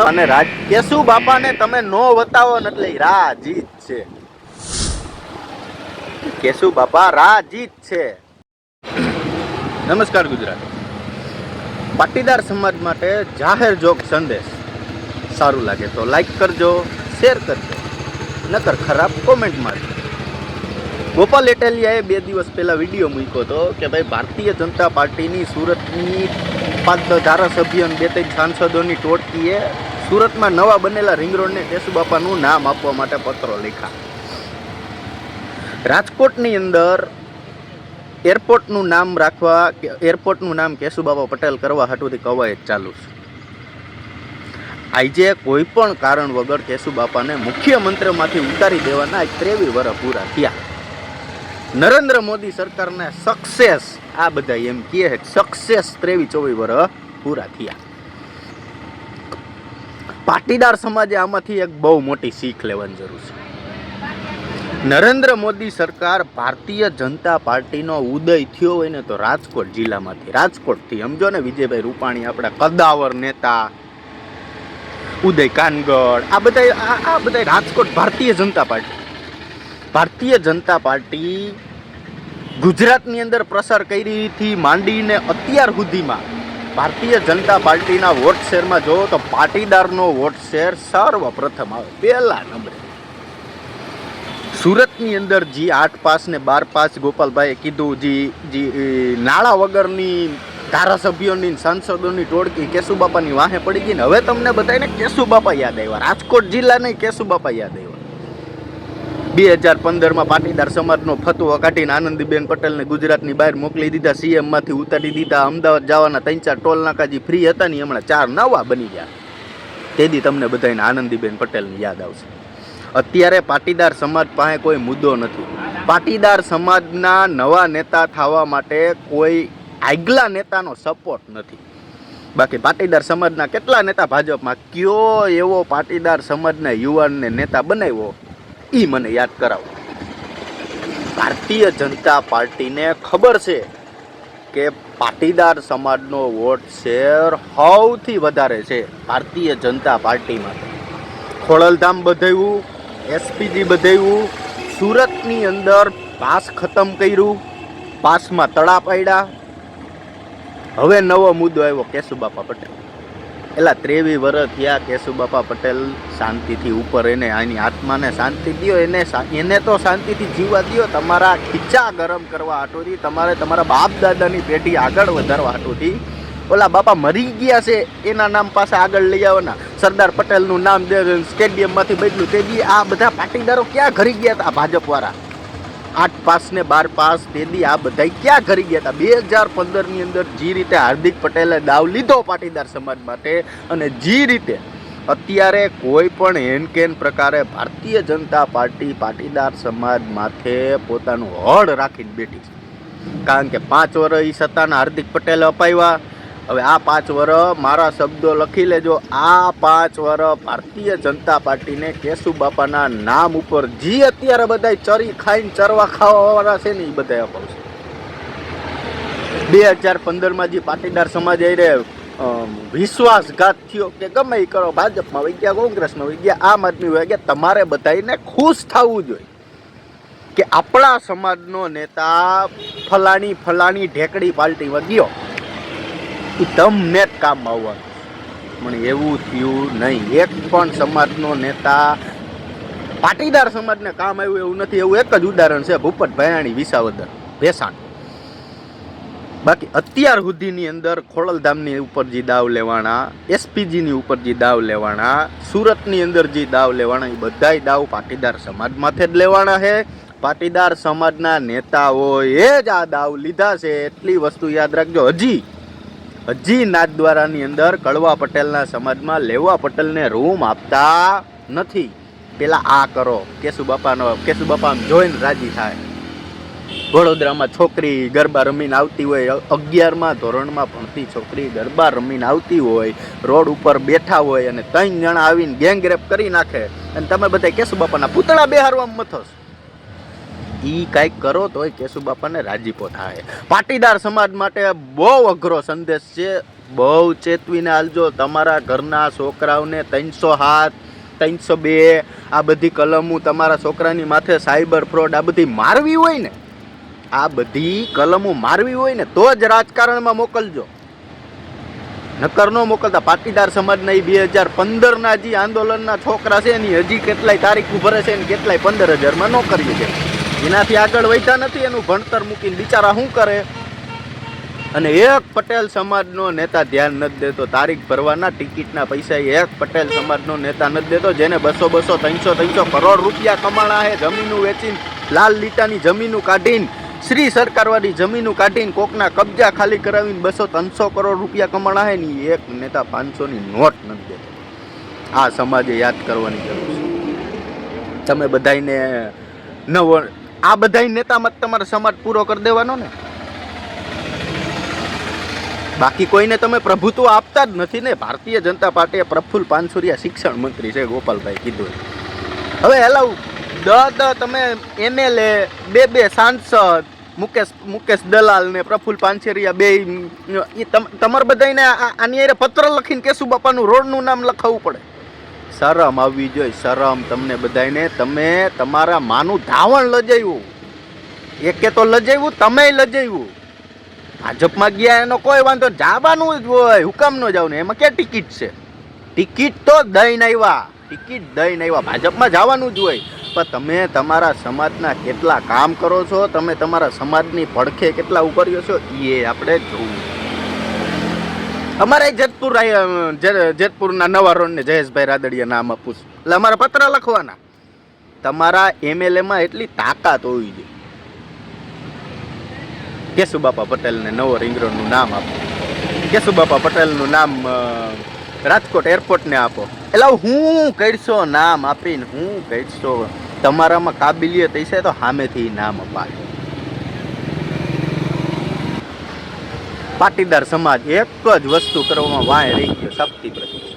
અને રાજ કેશુ બાપાને તમે નો વતાવો ને એટલે રાજીત છે. કેશુ બાપા રાજીત છે. નમસ્કાર ગુજરાત. પાટીદાર સમાજ માટે જાહેર જોગ સંદેશ. સારું લાગે તો લાઈક કરજો શેર કરજો નકર ખરાબ કોમેન્ટ મારજો. ગોપાલ એટેલિયાએ બે દિવસ પહેલા વીડિયો મૂક્યો હતો કે ભાઈ ભારતીય જનતા પાર્ટીની સુરતની પાંચ ધારાસભ્ય અને બે ત્રણ સાંસદોની ટોળકીએ સુરતમાં નવા બનેલા રિંગ રોડને કેશુબાપાનું નામ આપવા માટે પત્રો લખ્યા. રાજકોટની અંદર એરપોર્ટનું નામ રાખવા એરપોર્ટનું નામ કેશુબાપા પટેલ કરવા હાટુથી કવાયત ચાલુ છે. આજે કોઈ પણ કારણ વગર કેશુબાપાને મુખ્યમંત્રીમાંથી ઉતારી દેવાના ત્રેવીસ વર્ષ પૂરા થયા. નરેન્દ્ર મોદી સરકારને સક્સેસ આ બધા એમ કહે સક્સેસ ત્રેવીસ ચોવીસ વર્ષ પૂરા થયા. પાટીદાર સમાજે આમાંથી એક બહુ મોટી શીખ લેવાની જરૂર છે. નરેન્દ્ર મોદી સરકાર ભારતીય જનતા પાર્ટીનો ઉદય થયો હોય ને તો રાજકોટ જિલ્લામાંથી, રાજકોટથી સમજો ને વિજયભાઈ રૂપાણી આપણા કદાવર નેતા, ઉદય કાનગડ, આ બધા આ બધા રાજકોટ ભારતીય જનતા પાર્ટી. ભારતીય જનતા પાર્ટી ગુજરાતની અંદર પ્રસાર કરીથી માંડીને અત્યાર સુધીમાં. ભારતીય જનતા પાર્ટીના વોટ શેરમાં જોવો તો પાટીદારનો વોટ શેર સર્વપ્રથમ આવે. પહેલા નંબરે. સુરતની અંદર જી આઠ પાસ ને બાર પાસ ગોપાલભાઈએ કીધું, જી જી નાળા વગરની ધારાસભ્યોની સાંસદોની ટોળકી કેશુબાપાની વાહે પડી ગઈ ને હવે તમને બધાને કેશુબાપા યાદ આવ્યા. રાજકોટ જિલ્લા નહીં કેશુબાપા યાદ આવ્યા. બે હજાર પંદરમાં પાટીદાર સમાજનો ફતવો કાઢીને આનંદીબેન પટેલને ગુજરાતની બહાર મોકલી દીધા. સીએમમાંથી ઉતારી દીધા. અમદાવાદ જવાના ત્રણ ચાર ટોલ નાકા જે ફ્રી હતા ને હમણાં ચાર નવા બની ગયા. તેથી તમને બધાને આનંદીબેન પટેલની યાદ આવશે. અત્યારે પાટીદાર સમાજ પાસે કોઈ મુદ્દો નથી. પાટીદાર સમાજના નવા નેતા થવા માટે કોઈ આગલા નેતાનો સપોર્ટ નથી. બાકી પાટીદાર સમાજના કેટલા નેતા ભાજપમાં કયો એવો પાટીદાર સમાજના યુવાનને નેતા બનાવ્યો? એ મને યાદ કરાવો. ભારતીય જનતા પાર્ટીને ખબર છે કે પાટીદાર સમાજનો વોટ શેર સૌથી વધારે છે ભારતીય જનતા પાર્ટીમાં ખોડલધામ બધાવ્યું એસપીજી બધાવ્યું સુરતની અંદર પાસ ખતમ કર્યું, પાસમાં તળા પાડ્યા. હવે નવો મુદ્દો આવ્યો કેશુબાપા પટેલ. એલા ત્રેવી વર્ષ થયા કેશુબાપા પટેલ શાંતિથી ઉપર એને આની આત્માને શાંતિ દો એને એને તો શાંતિથી જીવવા દ્યો. તમારા ખીચા ગરમ કરવા હાટોથી, તમારે તમારા બાપ દાદાની પેઢી આગળ વધારવા હાટોથી. ઓલા બાપા મરી ગયા છે, એના નામ પાસે આગળ લઈ આવવાના સરદાર પટેલનું નામ સ્ટેડિયમમાંથી બદલ્યું તે બી આ બધા પાટીદારો ક્યાં ઘરી ગયા હતા ભાજપવાળા. આઠ પાસ ને બાર પાસ તેદી આ બધા ક્યાં કરી ગયા હતા બે હજાર પંદરની અંદર જે રીતે હાર્દિક પટેલે દાવ લીધો પાટીદાર સમાજ માટે અને જે રીતે અત્યારે કોઈ પણ હેનકેન પ્રકારે ભારતીય જનતા પાર્ટી પાટીદાર સમાજ માથે પોતાનું હળ રાખીને બેઠી છે. કારણ કે પાંચ વર્ષ સત્તાના હાર્દિક પટેલે અપાવ્યા હવે આ પાંચ વર મારા શબ્દો લખી લેજો. આ પાંચ વર ભારતીય જનતા પાર્ટીને કેશુ બાપાના નામ ઉપર જે અત્યારે બધા ચરી ખાઈને ચરવા ખાવાવાળા છે ને એ બધા અપાવશે. બે હજાર પંદરમાં જે પાટીદાર સમાજ રહે વિશ્વાસઘાત થયો કે ગમે એ કરો, ભાજપમાં વહી ગયા, કોંગ્રેસમાં વહી ગયા, આમ આદમી વહી ગયા, તમારે બધાને ખુશ થવું જોઈએ કે આપણા સમાજનો નેતા ફલાણી ફલાણી ઢેકડી પાર્ટીમાં ગયો તમને જ કામ આવવાનું. પણ એવું થયું નહીં. એક પણ સમાજનો નેતા, પાટીદાર સમાજને કામ આવ્યું એવું નથી. એવું એક જ ઉદાહરણ છે ભૂપત ભયાણી, વિસાવદર, ભેસાણ. બાકી અત્યાર સુધીની અંદર ખોડલધામની ઉપર જે દાવ લેવાના, એસપીજીની ઉપર જે દાવ લેવાના, સુરતની અંદર જે દાવ લેવાના, એ બધાય દાવ પાટીદાર સમાજમાંથી જ લેવાના છે. પાટીદાર સમાજના નેતાઓએ જ આ દાવ લીધા છે. એટલી વસ્તુ યાદ રાખજો. હજી હજી નાથદ્વારાની અંદર કડવા પટેલના સમાજમાં લેવા પટેલને રૂમ આપતા નથી. પેલા આ કરો, કેશુબાપાનો કેશુબાપા આમ જોઈને રાજી થાય. વડોદરામાં છોકરી ગરબા રમીને આવતી હોય, અગિયારમાં ધોરણમાં ભણતી છોકરી ગરબા રમીને આવતી હોય, રોડ ઉપર બેઠા હોય અને ત્રણ જણા આવીને ગેંગ રેપ કરી નાખે. અને તમે બધા કેશુબાપાના પૂતળા બેહારવામાં મથોસ. ઈ કાંઈક કરો તોય કેશુબાપાને રાજીપો થાય પાટીદાર સમાજ માટે બહુ અઘરો સંદેશ છે. બહુ ચેતવીને હાલજો, તમારા ઘરના છોકરાઓને ત્રણસો હાથ, ત્રણસો બે, આ બધી કલમો તમારા છોકરાની માથે સાયબર ફ્રોડ, આ બધી મારવી હોય ને, આ બધી કલમો મારવી હોય ને, તો જ રાજકારણમાં મોકલજો. નકર ન મોકલતા. પાટીદાર સમાજના એ બે હજાર પંદરના જે આંદોલનના છોકરા છે એની હજી કેટલાય તારીખ ઉભરે છે ને, કેટલાય પંદર હજારમાં નોકરી છે. એનાથી આગળ વધ્યા નથી, એનું ભણતર મૂકીને બિચારા શું કરે? અને એક પટેલ સમાજનો નેતા ધ્યાન નથી દેતો, તારીખ ભરવાના ટિકિટના પૈસા એક પટેલ સમાજનો નેતા નથી દેતો, જેને બસો બસો, ત્રણસો ત્રણસો કરોડ રૂપિયા કમાણા છે જમીનું વેચીને, લાલ લીટાની જમીનું કાઢીને, શ્રી સરકારવાળી જમીનું કાઢીને, કોકના કબજા ખાલી કરાવીને બસો ત્રણસો કરોડ રૂપિયા કમાણા છે ને એક નેતા પાંચસોની નોટ નથી દેતો. આ સમાજે યાદ કરવાની જરૂર છે. તમે બધાયને નવો આ બધાય નેતામાં તમારે સમાજ પૂરો કરી દેવાનો ને. બાકી કોઈને તમે પ્રભુત્વ આપતા જ નથી ને. ભારતીય જનતા પાર્ટીએ પ્રફુલ પાનસુરિયા શિક્ષણ મંત્રી છે, ગોપાલભાઈ કીધું. હવે હેલાવ દ દ તમે એમએલએ, બે બે સાંસદ, મુકેશ મુકેશ દલાલ ને પ્રફુલ પાનસેરિયા બે તમારા તમ- બધાને આની પત્ર લખીને કેશુ બાપાનું રોડનું નામ લખાવવું પડે. શરમ આવવી જોઈએ શરમ તમને બધાને તમે તમારા માનું ધાવણ લજાવ્યું એકે તો લજાવ્યું તમે લજાવ્યું ભાજપમાં ગયા એનો કોઈ વાંધો. જાવાનું જ હોય, હુકમ નો જાવ ને એમાં ક્યાં ટિકિટ છે? ટિકિટ તો દઈને આવ્યા ટિકિટ દઈને આવ્યા ભાજપમાં જવાનું જ હોય. પણ તમે તમારા સમાજના કેટલા કામ કરો છો, તમે તમારા સમાજની પડખે કેટલા ઉભર્યો છો એ આપણે જોવું. અમારે જેતપુર જેતપુરના નવા રોડને જયેશભાઈ રાદડિયા નામ આપું છું. એટલે અમારા પત્ર લખવાના. તમારા એમએલએમાં એટલી તાકાત હોવી જોઈએ. કેશુબાપા પટેલને નવો રિંગરોડનું નામ આપો. કેશુબાપા પટેલનું નામ રાજકોટ એરપોર્ટને આપો. એટલે હું કરશો નામ આપીને હું કરશો, તમારામાં કાબિલિયત હશે તો સામેથી નામ અપાય. પાટીદાર સમાજ એક જ વસ્તુ કરવામાં વાય રહી ગયો, શક્તિ પ્રદર્શન.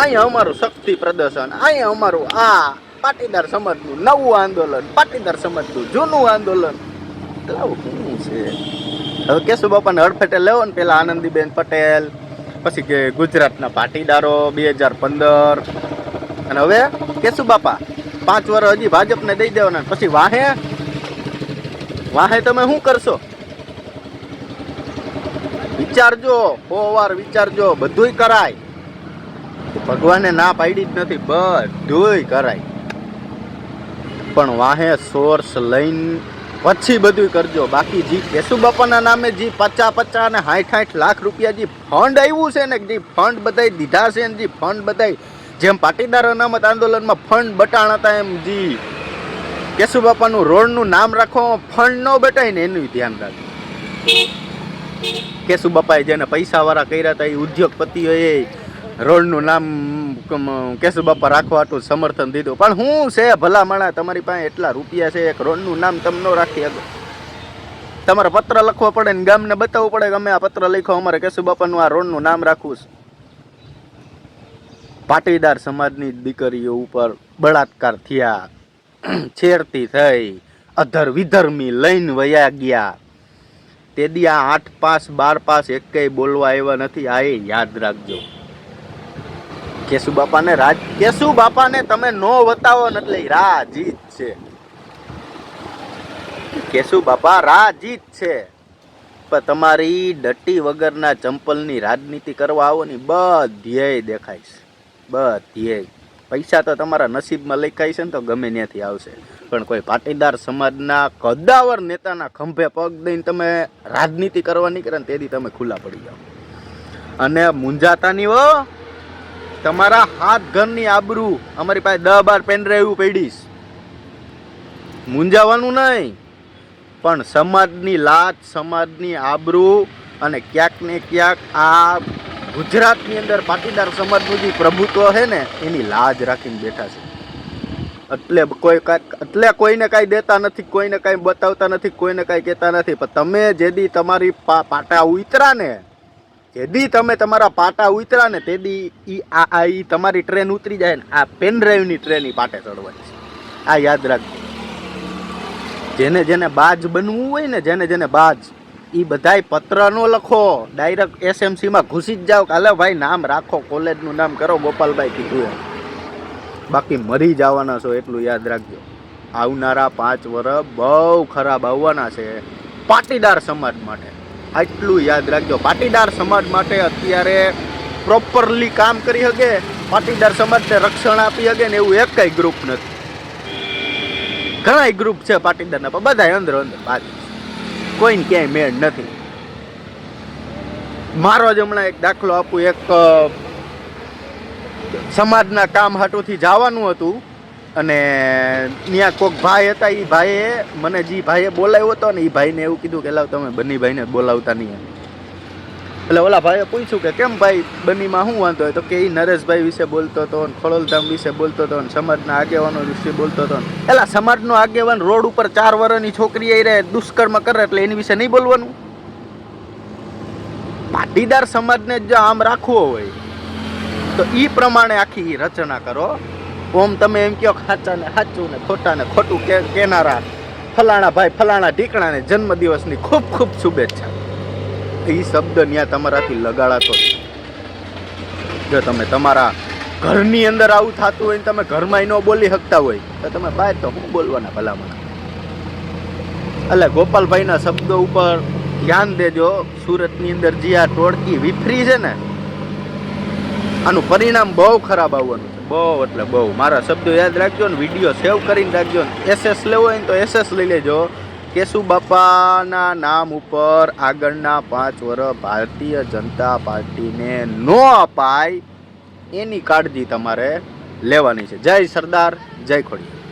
અહીંયા અમારું શક્તિ પ્રદર્શન, અહીંયા અમારું આ પાટીદાર સમાજનું નવું આંદોલન, પાટીદાર સમાજનું જૂનું આંદોલન. છે? હવે કેશુ બાપાને હડફેટે લેવો ને પેલા આનંદીબેન પટેલ, પછી કે ગુજરાતના પાટીદારો બે હજાર પંદર. અને હવે કેશુ બાપા, પાંચ વર્ષ હજી ભાજપને દઈ દેવાના પછી વાહે? વાહે તમે શું કરશો? વિચારજો સો વાર વિચારજો, બધુંય કરાય. ભગવાને ના પાડી જ નથી, બધુંય કરાય. પણ વાહે સોર્સ લઈને પછી બધું કરજો. બાકી જી કેશુ બાપાના નામે જે પચા પચા અને સાઠ સાઠ લાખ રૂપિયા જે ફંડ આવ્યું છે ને, જે ફંડ બધાય દીધા છે ને, જે ફંડ બધાય. જેમ પાટીદાર અનામત આંદોલનમાં ફંડ બટાણ હતા એમ જી. કેશુ બાપાનું રોડનું નામ રાખવામાં ફંડ ન બટાય ને, એનું ધ્યાન રાખજો. કેશુ બાપાએ જેને પૈસાવાળા કર્યા હતા એ ઉદ્યોગપતિઓએ રોડનું નામ કેશુબાપા કેશુ રાખવા હાટું સમર્થન દીધું. પણ હું છે ભલા માણા તમારી પાસે એટલા રૂપિયા છે, એક રોડનું નામ તમે ન રાખી શકો. તમારે પત્ર લખવો પડે ને ગામને બતાવવું પડે કે અમે આ પત્ર લખ્યો, અમારે કેશુબાપાનું આ રોડનું નામ રાખવું છે. પાટીદાર સમાજની દીકરીઓ ઉપર બળાત્કાર થયા, છેડતી થઈ અધર વિધર્મી લઈને વયા ગયા. તે દી આ આઠ પાસ, બાર પાસ એકેય બોલવા આવ્યા નથી. આ એ યાદ રાખજો. કેશુ બાપાને રાજ, કેશુ બાપાને તમે નો વતાવો ને એટલે રાજીત છે. કેશુ બાપા રાજીત છે. પણ તમારી ડટી વગરના ચંપલની રાજનીતિ કરવા આવો ને બધ્યેય દેખાય છે. બધ્યેય પૈસા તો તમારા નસીબમાં લખાય છે ને તો ગમે ત્યાંથી આવશે. પણ કોઈ પાટીદાર સમાજના કદાવર નેતાના ખંભે પગ દઈને તમે રાજનીતિ કરવા નીકળે ને તેથી તમે ખુલ્લા પડી જાઓ. અને મુંજાતાની હો, તમારા હાથ ઘરની આબરૂ અમારી પાસે દહ બાર પેનડ્રાઈવ પડીશ. મુંજાવાનું નહીં, પણ સમાજની લાત સમાજની આબરૂ અને ક્યાંક ને ક્યાંક આ ગુજરાતની અંદર પાટીદાર સમાજનું પ્રભુત્વ છે ને, એની લાજ રાખીને બેઠા છે. એટલે કોઈ એટલે કોઈને કાંઈ દેતા નથી, કોઈને કાંઈ બતાવતા નથી, કોઈને કાંઈ કહેતા નથી. પણ તમે જેદી તમારી પાટા ઉતરા ને, જેદી તમે તમારા પાટા ઉતરા ને, તેદી ઈ આ આ ઈ તમારી ટ્રેન ઉતરી જાય ને, આ પેન ડ્રાઈવની ટ્રેન ઈ પાટે ચડવાની છે. આ યાદ રાખજો. જેને જેને બાજ બનવું હોય ને, જેને જેને બાજ એ બધાય પત્ર નો લખો. ડાયરેક્ટ એસએમસીમાં ઘૂસી જ જાઓ કાલે ભાઈ, નામ રાખો કોલેજનું નામ કરો. ગોપાલભાઈ કીધું એમ. બાકી મરી જવાના છો, એટલું યાદ રાખજો. આવનારા પાંચ વર્ષ બહુ ખરાબ આવવાના છે. પાટીદાર સમાજ માટે. આટલું યાદ રાખજો. પાટીદાર સમાજ માટે અત્યારે પ્રોપરલી કામ કરી શકે પાટીદાર સમાજને રક્ષણ આપી શકે ને એવું એક ગ્રુપ નથી. ઘણા ગ્રુપ છે પાટીદારના બધા અંદર અંદર બાકી કોઈને ક્યાંય મેળ નથી. મારો જ હમણાં એક દાખલો આપું, એક સમાજના કામ હાટુથી જવાનું હતું અને ત્યાં કોઈક ભાઈ હતા એ ભાઈએ મને જે ભાઈએ બોલાવ્યો હતો ને એ ભાઈને એવું કીધું કે, લાવ, તમે બંને ભાઈને બોલાવતા નહીં. એમ એટલે ઓલા ભાઈએ પૂછ્યું કે, કેમ ભાઈ બનીમાં શું વાંધો તો કે એ નરેશભાઈ વિશે બોલતો હતો ને ખોડલધામ વિશે બોલતો હતો ને સમાજના આગેવાનો વિશે બોલતો હતો એલા, સમાજનો આગેવાન રોડ ઉપર ચાર વર્ષની છોકરી આવી રહે, દુષ્કર્મ કરે એટલે એની વિશે નહીં બોલવાનું? પાટીદાર સમાજને જો આમ રાખવો હોય, તો એ પ્રમાણે આખી રચના કરો. ઓમ તમે એમ કહો સાચા ને સાચું ને ખોટા ને ખોટું કેનારા ફલાણા ભાઈ ફલાણા ઢીકણાને જન્મદિવસની ખૂબ ખૂબ શુભેચ્છા. એ શબ્દ ત્યાં તમારાથી લગાડાતો જો તમે તમારા ઘરની અંદર આવું થતું હોય ને તમે ઘરમાં ન બોલી શકતા હોય, તો તમે બહાર તો શું બોલવાના ભલામણ? એટલે ગોપાલભાઈના શબ્દો ઉપર ધ્યાન દેજો. સુરતની અંદર જે આ ટોળકી વિફરી છે ને, આનું પરિણામ બહુ ખરાબ આવવાનું છે. બહુ એટલે બહુ. મારા શબ્દો યાદ રાખજો ને, વીડિયો સેવ કરીને રાખજો ને. એસએસ લેવો હોય ને તો એસએસ લઈ લેજો. કેશુ બાપાના નામ ઉપર આગળના પાંચ વર્ષ ભારતીય જનતા પાર્ટીને ન અપાય એની કાળજી તમારે લેવાની છે. જય સરદાર, જય ખોડિયાર.